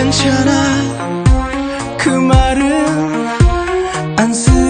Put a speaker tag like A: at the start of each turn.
A: 괜찮아. 그 말은 안쓰